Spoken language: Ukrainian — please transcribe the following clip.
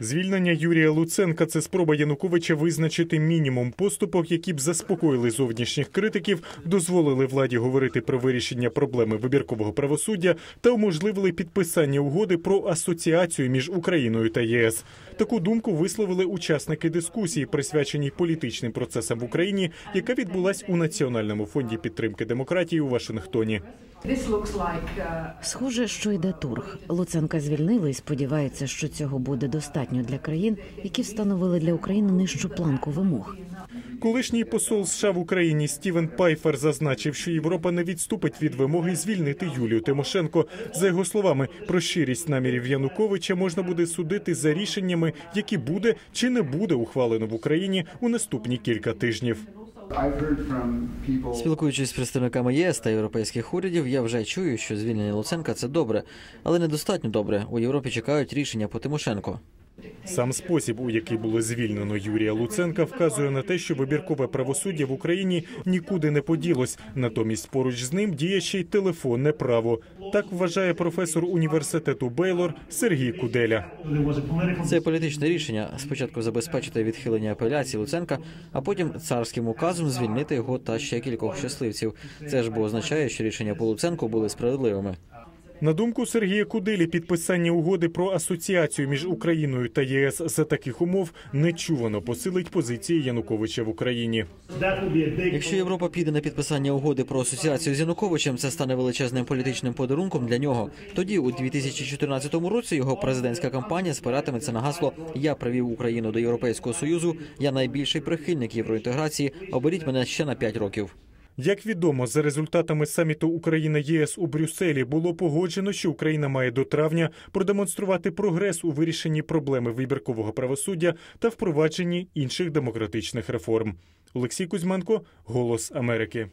Звільнення Юрія Луценка це спроба Януковича визначити мінімум поступок, які б заспокоїли зовнішніх критиків, дозволили владі говорити про вирішення проблеми вибіркового правосуддя та уможливили підписання угоди про асоціацію між Україною та ЄС. Таку думку висловили учасники дискусії, присвяченій політичним процесам в Україні, яка відбулась у Національному фонді підтримки демократії у Вашингтоні. Схоже, що йде торг. Луценка звільнили і сподівається, що цього буде достатньо для країн, які встановили для України нижчу планку вимог. Колишній посол США в Україні Стівен Пайфер зазначив, що Європа не відступить від вимоги звільнити Юлію Тимошенко. За його словами, про щирість намірів Януковича можна буде судити за рішеннями, які буде чи не буде ухвалено в Україні у наступні кілька тижнів. Спілкуючись з представниками ЄС та європейських урядів, я вже чую, що звільнення Луценка це добре, але недостатньо добре. У Європі чекають рішення по Тимошенко. Сам спосіб, у який було звільнено Юрія Луценка, вказує на те, що вибіркове правосуддя в Україні нікуди не поділось. Натомість поруч з ним діє ще й телефонне право. Так вважає професор університету Бейлор Сергій Куделя. Це політичне рішення. Спочатку забезпечити відхилення апеляції Луценка, а потім царським указом звільнити його та ще кількох щасливців. Це ж бо означає, що рішення по Луценку були справедливими. На думку Сергія Куделі, підписання угоди про асоціацію між Україною та ЄС за таких умов нечувано посилить позиції Януковича в Україні. Якщо Європа піде на підписання угоди про асоціацію з Януковичем, це стане величезним політичним подарунком для нього. Тоді, у 2014 році, його президентська кампанія спиратиметься на гасло Я привів Україну до Європейського союзу. Я найбільший прихильник євроінтеграції. Оберіть мене ще на 5 років. Як відомо, за результатами саміту Україна ЄС у Брюсселі було погоджено, що Україна має до травня продемонструвати прогрес у вирішенні проблеми вибіркового правосуддя та впровадженні інших демократичних реформ. Олексій Кузьменко, Голос Америки.